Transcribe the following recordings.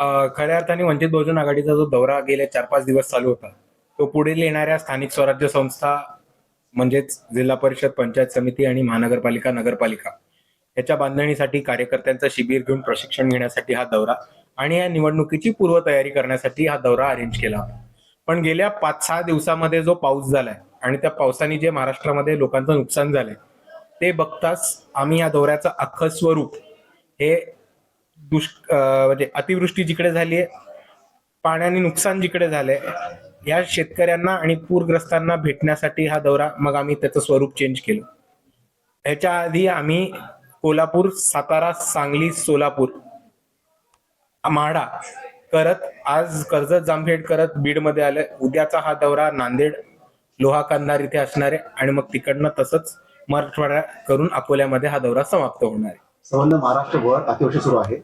खऱ्या अर्थाने वंचित बहुजन आघाडीचा जो दौरा गेले चार पाच दिवस चालू होता तो पुढील येणाऱ्या स्थानिक स्वराज्य संस्था म्हणजेच जिल्हा परिषद पंचायत समिती आणि महानगरपालिका नगरपालिका याच्या बांधणीसाठी कार्यकर्त्यांचं शिबिर घेऊन प्रशिक्षण घेण्यासाठी हा दौरा आणि या निवडणुकीची पूर्वतयारी करण्यासाठी हा दौरा अरेंज केला होता. पण गेल्या पाच सहा दिवसामध्ये जो पाऊस झालाय आणि त्या पावसाने जे महाराष्ट्रामध्ये लोकांचं नुकसान झालंय ते बघताच आम्ही या दौऱ्याचं अख्खं स्वरूप हे दुष् म्हणजे अतिवृष्टी जिकडे झाली आहे पाण्याने नुकसान जिकडे झालंय या शेतकऱ्यांना आणि पूरग्रस्तांना भेटण्यासाठी हा दौरा मग आम्ही त्याचं स्वरूप चेंज केलं. ह्याच्या आधी आम्ही कोल्हापूर सातारा सांगली सोलापूर माढा करत आज कर्जत जामखेड करत बीडमध्ये आलं उद्याचा हा दौरा नांदेड लोहा कंधार इथे असणार आहे आणि मग तिकडनं तसंच मराठवाडा करून अकोल्यामध्ये हा दौरा समाप्त होणार आहे. संबंध महाराष्ट्रभर अतिवृष्टी सुरू आहे.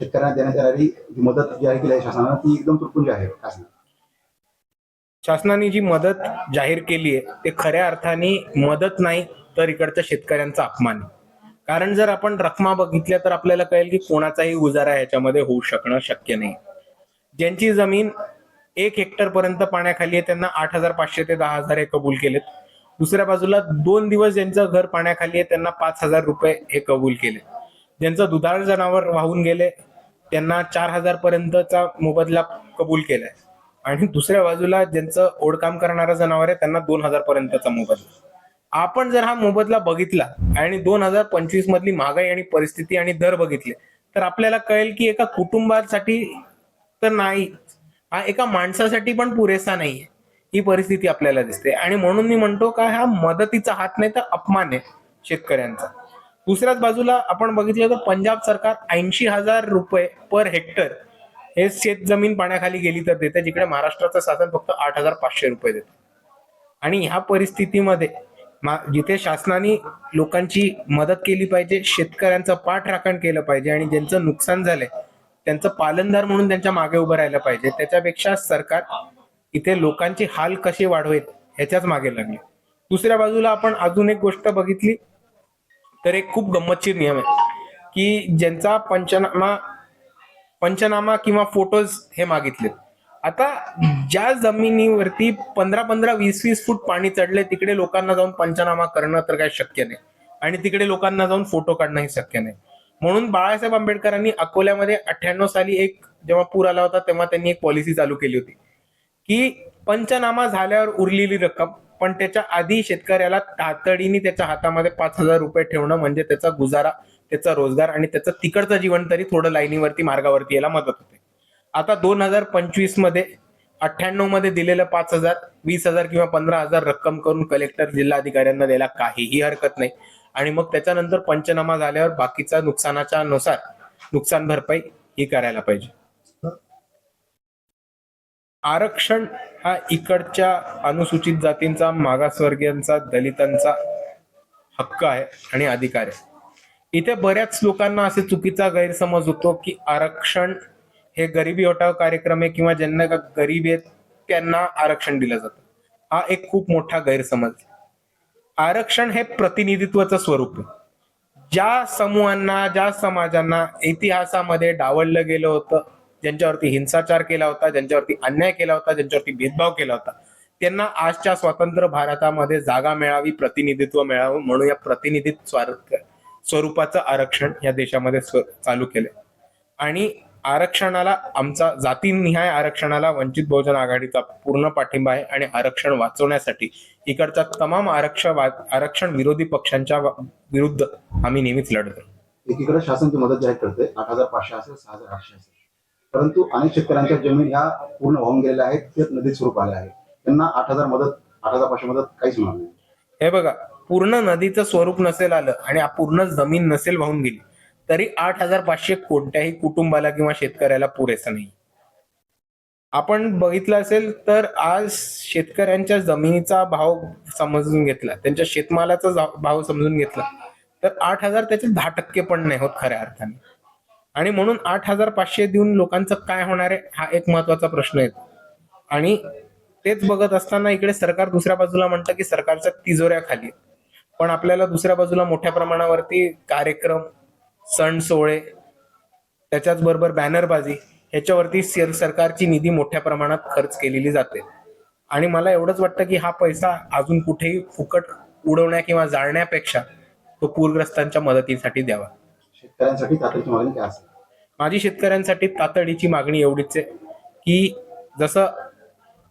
शेतकऱ्यांना देण्यात येणारी जी मदत जाहीर केली आहे शासनानं ती एकदम तुटपुंजी आहे. काय शासनाने जी मदत जाहीर केली आहे ते खऱ्या अर्थाने मदत नाही तर इकडच्या शेतकऱ्यांचा अपमान आहे. कारण जर आपण रकमा बघितल्या तर आपल्याला कळेल की कोणाचाही गुजारा ह्याच्यामध्ये होऊ शकणं शक्य नाही. ज्यांची जमीन एक हेक्टर पर्यंत पाण्याखाली आहे त्यांना आठ हजार पाचशे ते दहा हजार हे कबूल केलेत. दुसऱ्या बाजूला दोन दिवस ज्यांचं घर पाण्याखाली आहे त्यांना पाच हजार रुपये हे कबूल केले ज्यांचं दुधाळ जनावर वाहून गेले त्यांना चार हजार पर्यंतचा मोबदला कबूल केलाय. आणि दुसऱ्या बाजूला ज्यांचं ओढकाम करणारं जनावर आहे त्यांना दोन हजार पर्यंतचा मोबदला. आपण जर हा मोबदला बघितला आणि दोन हजार पंचवीस मधली महागाई आणि परिस्थिती आणि दर बघितले तर आपल्याला कळेल की एका कुटुंबासाठी तर नाही हा एका माणसासाठी पण पुरेसा नाहीये. ही परिस्थिती आपल्याला दिसते. आणि म्हणून मी म्हणतो का हा मदतीचा हात नाही तर अपमान आहे शेतकऱ्यांचा. दुसऱ्याच बाजूला आपण बघितलं तर पंजाब सरकार ऐंशी हजार रुपये पर हेक्टर हे शेत जमीन पाण्याखाली गेली तर देते जिकडे महाराष्ट्राचं शासन फक्त आठ हजार पाचशे रुपये देत. आणि ह्या परिस्थितीमध्ये जिथे शासनाने लोकांची मदत केली पाहिजे शेतकऱ्यांचं पाठराखण केलं पाहिजे आणि ज्यांचं नुकसान झालंय त्यांचं पालनदार म्हणून त्यांच्या मागे उभं राहिलं पाहिजे. त्याच्यापेक्षा सरकार इथे लोकांचे हाल कसे वाढवेत ह्याच्याच मागे लागले. दुसऱ्या बाजूला आपण अजून एक गोष्ट बघितली तर एक खूप गंमतशीर नियम आहे की ज्यांचा पंचनामा पंचनामा किंवा फोटोज हे मागितलेत. आता ज्या जमिनीवरती पंधरा पंधरा वीस वीस फूट पाणी चढले तिकडे लोकांना जाऊन पंचनामा करणं तर काही शक्य नाही. आणि तिकडे लोकांना जाऊन फोटो काढणंही शक्य नाही. म्हणून बाळासाहेब आंबेडकरांनी अकोल्यामध्ये अठ्ठ्याण्णव साली एक जेव्हा पूर आला होता तेव्हा त्यांनी एक पॉलिसी चालू केली होती की पंचनामा झाल्यावर उरलेली रक्कम पण त्याच्या आधी शेतकऱ्याला तातडीने त्याच्या हातामध्ये पाच हजार रुपये ठेवणं म्हणजे त्याचा गुजारा त्याचा रोजगार आणि त्याचं तिकडचं जीवन तरी थोडं लाईनीवरती मार्गावरती यायला मदत होते. आता दोन हजार पंचवीसमध्ये अठ्ठ्याण्णवमध्ये दिलेलं पाच हजार वीस हजार किंवा पंधरा हजार रक्कम करून कलेक्टर जिल्हा अधिकाऱ्यांना द्यायला काहीही हरकत नाही. आणि मग त्याच्यानंतर पंचनामा झाल्यावर बाकीचा नुकसानाच्या नुसार नुकसान भरपाई ही करायला पाहिजे. आरक्षण हा इकडच्या अनुसूचित जातींचा मागासवर्गीयांचा दलितांचा हक्क आहे आणि अधिकार आहे. इथे बऱ्याच लोकांना असे चुकीचा गैरसमज होतो की आरक्षण हे गरिबी हटाव कार्यक्रम आहे किंवा ज्यांना का गरीब आहेत त्यांना आरक्षण दिलं जातं. हा एक खूप मोठा गैरसमज. आरक्षण हे प्रतिनिधित्वाचं स्वरूप आहे. ज्या समूहांना ज्या समाजांना इतिहासामध्ये डावललं गेलं होतं ज्यांच्यावरती हिंसाचार केला होता ज्यांच्यावरती अन्याय केला होता ज्यांच्यावरती भेदभाव केला होता त्यांना आजच्या स्वतंत्र भारतामध्ये जागा मिळावी प्रतिनिधित्व मिळावं म्हणून या प्रतिनिधित्व स्वार- स्वरूपाचं आरक्षण या देशामध्ये चालू केलं आणि आरक्षणाला आमचा जातीनिहाय आरक्षणाला वंचित बहुजन आघाडीचा पूर्ण पाठिंबा आहे आणि आरक्षण वाचवण्यासाठी इकडच्या तमाम आरक्षण आरक्षण विरोधी पक्षांच्या विरुद्ध आम्ही नेहमीच लढतो एकीकडे शासन ती मदत जाहीर करते आठ हजार पाचशे असेल सहा हजार आठशे असेल. परंतु अनेक शेतकऱ्यांच्या जमीन ह्या पूर्ण वाहून गेलेल्या आहेत. ते नदीत स्वरूप आल्या आहेत त्यांना आठ हजार मदत आठ हजार पाचशे मदत काहीच होणार नाही. हे बघा पूर्ण नदीचं स्वरूप नसेल आलं आणि पूर्ण जमीन नसेल वाहून गेली तरी आठ हजार पाचशे कोणत्याही कुटुंबाला किंवा शेतकऱ्याला पुरेसं नाही. आपण बघितलं असेल तर आज शेतकऱ्यांच्या जमिनीचा भाव समजून घेतला त्यांच्या शेतमालाचा भाव समजून घेतला तर आठ हजार त्याचे दहा टक्के पण नाही होत खऱ्या अर्थाने. आणि म्हणून आठ हजार पाचशे देऊन लोकांचं काय होणार आहे हा एक महत्त्वाचा प्रश्न येतो आणि तेच बघत असताना इकडे सरकार दुसऱ्या बाजूला म्हणतं की सरकारच्या तिजोऱ्या खाली पण आपल्याला दुसऱ्या बाजूला मोठ्या प्रमाणावरती कार्यक्रम सण सोहळे त्याच्याच बरोबर बॅनरबाजी ह्याच्यावरती सरकारची निधी मोठ्या प्रमाणात खर्च केलेली जाते. आणि मला एवढंच वाटतं की हा पैसा अजून कुठेही फुकट उडवण्या किंवा जाळण्यापेक्षा तो पूरग्रस्तांच्या मदतीसाठी द्यावा. शेतकऱ्यांसाठी तातडीची मागणी काय असेल? माझी शेतकऱ्यांसाठी तातडीची मागणी एवढीच आहे की जसं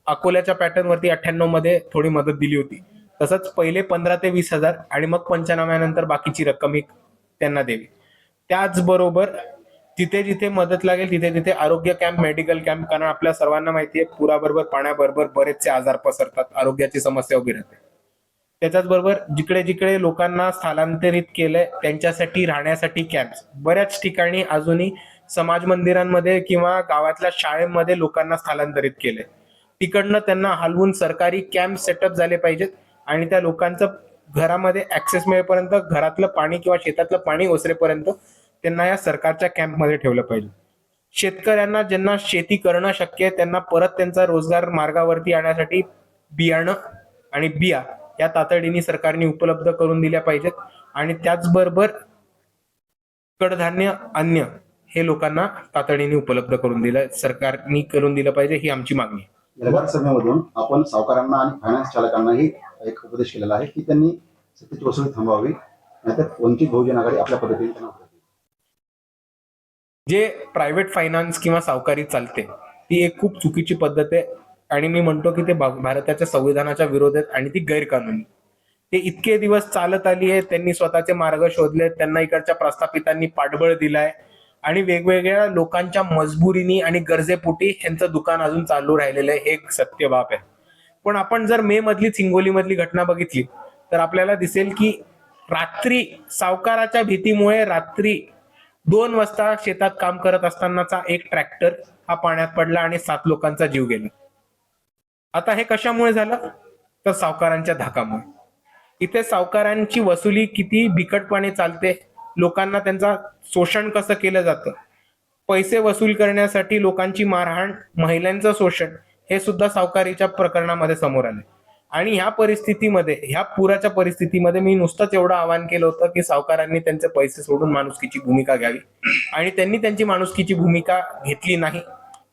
अकोल्याच्या पॅटर्नवरती अठ्ठ्याण्णवमध्ये थोडी मदत दिली होती तसंच पहिले पंधरा ते वीस हजार आणि मग पंचनाम्यानंतर बाकीची रक्कम ही त्यांना द्यावी. त्याचबरोबर जिथे जिथे मदत लागेल तिथे तिथे आरोग्य कॅम्प मेडिकल कॅम्प कारण आपल्या सर्वांना माहिती आहे पुराबरोबर पाण्याबरोबर बरेचसे आजार पसरतात आरोग्याची समस्या उभी राहते. त्याच्याच बरोबर जिकडे जिकडे लोकांना स्थलांतरित केलंय त्यांच्यासाठी राहण्यासाठी कॅम्प बऱ्याच ठिकाणी अजूनही समाज मंदिरांमध्ये किंवा गावातल्या शाळेमध्ये लोकांना स्थलांतरित केलंय. तिकडनं त्यांना हलवून सरकारी कॅम्प सेटअप झाले पाहिजेत आणि त्या लोकांचं घरामध्ये ऍक्सेस मिळेपर्यंत घरातलं पाणी किंवा शेतातलं पाणी ओसरेपर्यंत त्यांना या सरकारच्या कॅम्पमध्ये ठेवलं पाहिजे. शेतकऱ्यांना ज्यांना शेती करणं शक्य आहे त्यांना परत त्यांचा रोजगार मार्गावरती आणण्यासाठी बियाणं आणि बिया या तातडीने सरकारने उपलब्ध करून दिल्या पाहिजेत. आणि त्याचबरोबर कडधान्य अन्न हे लोकांना तातडीने उपलब्ध करून दिलं सरकारने करून दिलं पाहिजे ही आमची मागणी सभेमधून आपण सावकारांना आणि फायनान्स चालकांनाही एक उपदेश केलेला आहे की त्यांनी सत्तेची वसुली थांबवावी नाहीतर वंचित बहुजन आघाडी आपल्या पद्धतीने त्यांना. जे प्रायव्हेट फायनान्स किंवा सावकारी चालते ती एक खूप चुकीची पद्धत आहे. आणि मी म्हणतो की ते भारताच्या संविधानाच्या विरोधात आणि ती गैरकानूनी. ते इतके दिवस चालत आली आहे त्यांनी स्वतःचे मार्ग शोधले त्यांना इकडच्या प्रस्थापितांनी पाठबळ दिलाय आणि वेगवेगळ्या लोकांच्या मजबुरीनी आणि गरजेपोटी यांचं दुकान अजून चालू राहिलेलं आहे हे एक सत्य बाब आहे. पण आपण जर मे मधली चिंगोली मधली घटना बघितली तर आपल्याला दिसेल की रात्री सावकाराच्या भीतीमुळे रात्री दोन वाजता शेतात काम करत असतानाचा एक ट्रॅक्टर हा पाण्यात पडला आणि सात लोकांचा जीव गेला. आता हे कशामुळे झालं? तर सावकारांच्या धाकामुळे. इथे सावकारांची वसुली किती बिकटपणे चालते. लोकांना त्यांचा शोषण कसं केलं जातं? पैसे वसूल करण्यासाठी लोकांची मारहाण महिलांचं शोषण हे सुद्धा सावकारीच्या प्रकरणामध्ये समोर आले आणि ह्या परिस्थितीमध्ये ह्या पुराच्या परिस्थितीमध्ये मी नुसतंच एवढं आवाहन केलं होतं की सावकारांनी त्यांचे पैसे सोडून माणुसकीची भूमिका घ्यावी. आणि त्यांनी त्यांची माणुसकीची भूमिका घेतली नाही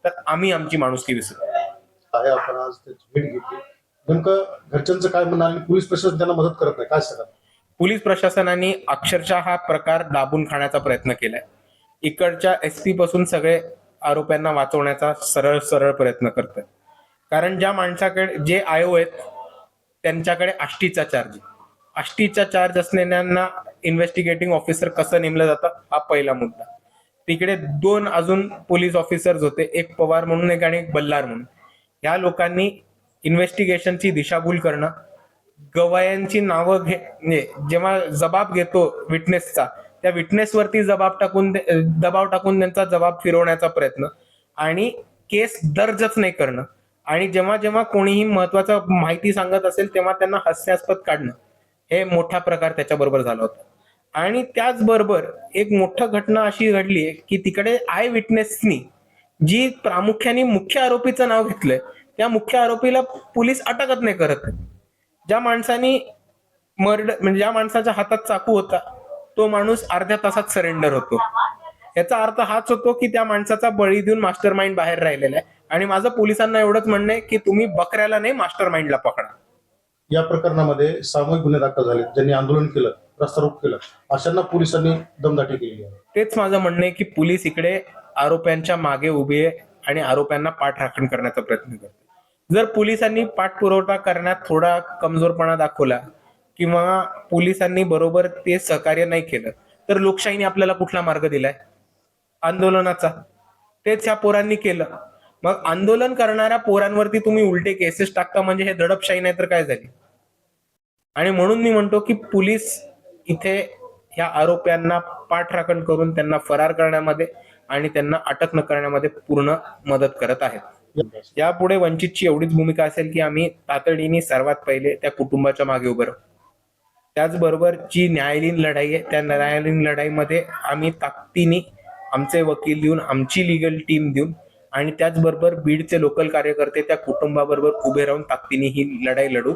तर आम्ही आमची माणुसकी विसरू. आहे आपण आज त्याची भेट घेतली. नेमकं घरच्यांचं काय म्हणणं आणि पोलीस प्रशासन त्यांना मदत करत नाही. काय सांगा पोलीस प्रशासनाने अक्षरशः हा प्रकार दाबून खाण्याचा प्रयत्न केलाय. इकडच्या एस पी पासून सगळे आरोप्यांना वाचवण्याचा सरळ सरळ प्रयत्न करतात कारण ज्या माणसाकडे जे आयो आहेत त्यांच्याकडे आष्टीचा चार्ज आष्टीचा चार्ज असलेल्यांना इन्व्हेस्टिगेटिंग ऑफिसर कसं नेमलं जातं हा पहिला मुद्दा. तिकडे दोन अजून पोलीस ऑफिसर्स होते. एक पवार म्हणून एक आणि एक बल्लार म्हणून. या लोकांनी इन्व्हेस्टिगेशनची दिशाभूल करणं गवायांची नावं घे म्हणजे जेव्हा जबाब घेतो विटनेसचा त्या विटनेसवरती जबाब टाकून दबाव टाकून त्यांचा जबाब फिरवण्याचा प्रयत्न आणि केस दर्जच नाही करणं. आणि जेव्हा जेव्हा कोणीही महत्वाचं माहिती सांगत असेल तेव्हा त्यांना हास्यास्पद काढणं. हे मोठा प्रकार त्याच्याबरोबर झाला होता. आणि त्याचबरोबर एक मोठं घटना अशी घडली आहे की तिकडे आय विटनेसनी जी प्रामुख्याने मुख्य आरोपीचं नाव घेतलंय त्या मुख्य आरोपीला पोलीस अटकच नाही करत. ज्या माणसाने मर्डर म्हणजे ज्या माणसाच्या हातात चाकू होता तो माणूस अर्ध्या तासात सरेंडर होतो. याचा अर्थ हाच होतो की त्या माणसाचा बळी देऊन मास्टर माइंड बाहेर राहिलेला आहे. आणि माझं पोलिसांना एवढंच म्हणणं आहे की तुम्ही बकऱ्याला नाही मास्टर माइंडला पकडा. या प्रकरणामध्ये सामूहिक गुन्हे दाखल झाले ज्यांनी आंदोलन केलं रस्तारोख केलं अशांना पोलिसांनी दमदाटी आहे. तेच माझं म्हणणं आहे की पोलीस इकडे आरोप्यांच्या मागे उभे आहे आणि आरोप्यांना पाठराखण करण्याचा प्रयत्न करते. जर पोलिसांनी पाठपुरवठा करण्यात थोडा कमजोरपणा दाखवला किंवा पोलिसांनी बरोबर ते सहकार्य नाही केलं तर लोकशाहीने आपल्याला कुठला मार्ग दिलाय? आंदोलनाचा. तेच ह्या पोरांनी केलं. मग आंदोलन करणाऱ्या पोरांवरती तुम्ही उलटे केसेस टाकता म्हणजे हे दडपशाही नाही तर काय झाली? आणि म्हणून मी म्हणतो की पोलीस इथे ह्या आरोप्यांना पाठराखण करून त्यांना फरार करण्यामध्ये आणि त्यांना अटक न करण्यामध्ये पूर्ण मदत करत आहेत. यापुढे वंचितची एवढीच भूमिका असेल की आम्ही तातडीने सर्वात पहिले त्या कुटुंबाच्या मागे उभं राहू. त्याचबरोबर जी न्यायालयीन लढाई आहे त्या न्यायालयीन लढाईमध्ये आम्ही ताकदीने आमचे वकील देऊन आमची लिगल टीम देऊन आणि त्याचबरोबर बीडचे लोकल कार्यकर्ते त्या कुटुंबाबरोबर उभे राहून ताकदीने ही लढाई लढू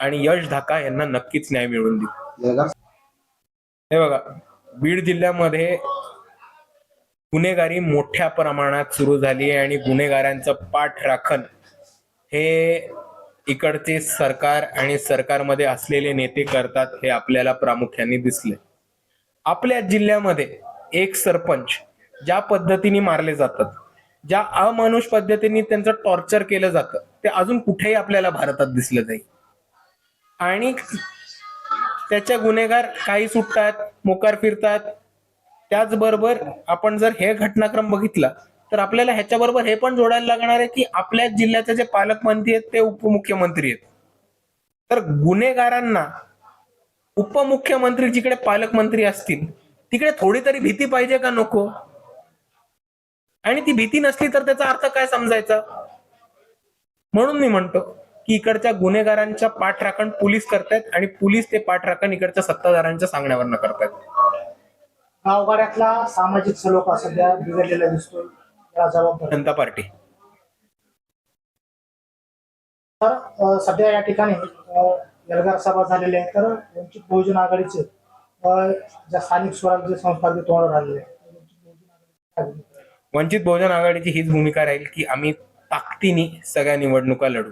आणि यश धाका यांना नक्कीच न्याय मिळवून देऊ. हे बघा बीड जिल्ह्यामध्ये गुन्हेगारी मोठ्या प्रमाणात सुरू झाली आहे आणि गुन्हेगारांचं पाठ राखण हे इकडचे सरकार आणि सरकारमध्ये असलेले नेते करतात हे आपल्याला प्रामुख्याने दिसले. आपल्या जिल्ह्यामध्ये एक सरपंच ज्या पद्धतीने मारले जातात ज्या अमानुष पद्धतीने त्यांचं टॉर्चर केलं जातं ते अजून कुठेही आपल्याला भारतात दिसलं नाही. आणि त्याच्या गुन्हेगार काही सुटतात मोकार फिरतात त्याचबरोबर आपण जर हे घटनाक्रम बघितला तर आपल्याला ह्याच्याबरोबर हे पण जोडायला लागणार आहे की आपल्या जिल्ह्याचे जे पालकमंत्री आहेत ते उपमुख्यमंत्री आहेत. तर गुन्हेगारांना उपमुख्यमंत्री जिकडे पालकमंत्री असतील तिकडे थोडी तरी भीती पाहिजे का नको? आणि ती भीती नसली तर त्याचा अर्थ काय समजायचा? म्हणून मी म्हणतो की इकडच्या गुन्हेगारांच्या पाठराखण पोलीस करतायत आणि पोलीस ते पाठराखण इकडच्या सत्ताधाऱ्यांच्या सांगण्यावरनं करतायत. गावगाड्यातला सामाजिक सलोखा सध्या बिघडलेला दिसतोय या जबाबदार जनता पार्टी. तर सध्या या ठिकाणी एल्गार सभा झालेल्या आहे. तर वंचित बहुजन आघाडीचे ज्या स्थानिक स्वराज्य संस्था तोंडावर आलेले आहे वंचित बहुजन आघाडीची हीच भूमिका राहील की आम्ही ताकदीने सगळ्या निवडणुका लढू.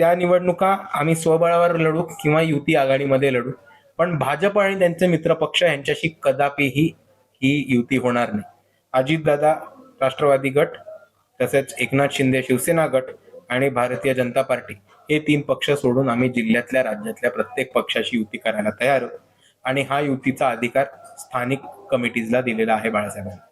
त्या निवडणुका आम्ही स्वबळावर लढू किंवा युती आघाडीमध्ये लढू. पण भाजप आणि त्यांचे मित्रपक्ष यांच्याशी कदापिही ही युती होणार नाही. अजितदादा राष्ट्रवादी गट तसेच एकनाथ शिंदे शिवसेना गट आणि भारतीय जनता पार्टी हे तीन पक्ष सोडून आम्ही जिल्ह्यातल्या राज्यातल्या प्रत्येक पक्षाशी युती करायला तयार आहोत. आणि हा युतीचा अधिकार स्थानिक कमिटीजला दिलेला आहे बाळासाहेबांनी.